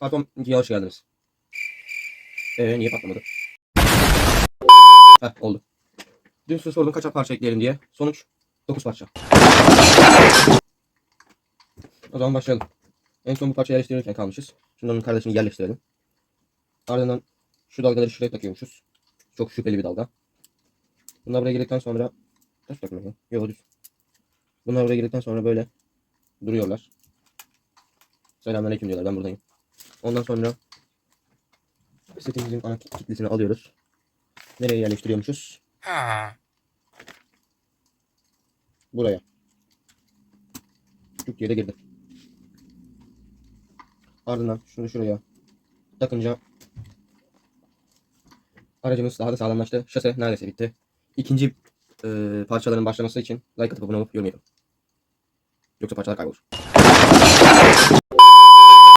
Pardon, ikiye hoş geldiniz. Ee, niye patlamadı? Heh, oldu. Dün size sordum kaç parça ekleyelim diye. Sonuç 9 parça. O zaman başlayalım. En son bu parçayı yerleştirirken kalmışız. Onun kardeşini yerleştirelim. Ardından şu dalgaları şuraya takıyormuşuz. Çok şüpheli bir dalga. Bunlar buraya girdikten sonra... Ters takmıyor ya. Yok düz. Bunlar buraya girdikten sonra böyle duruyorlar. Selamünaleyküm diyorlar. Ben buradayım. Ondan sonra setimizin ana kitlisini alıyoruz. Nereye yerleştiriyormuşuz? Buraya. Diye de girdi. Ardından şunu şuraya takınca aracımız daha da sağlamlaştı. Şase neredeyse bitti. İkinci e, parçaların başlaması için like atıp abone olup yorum yapın. Yoksa parçalar kaybolur.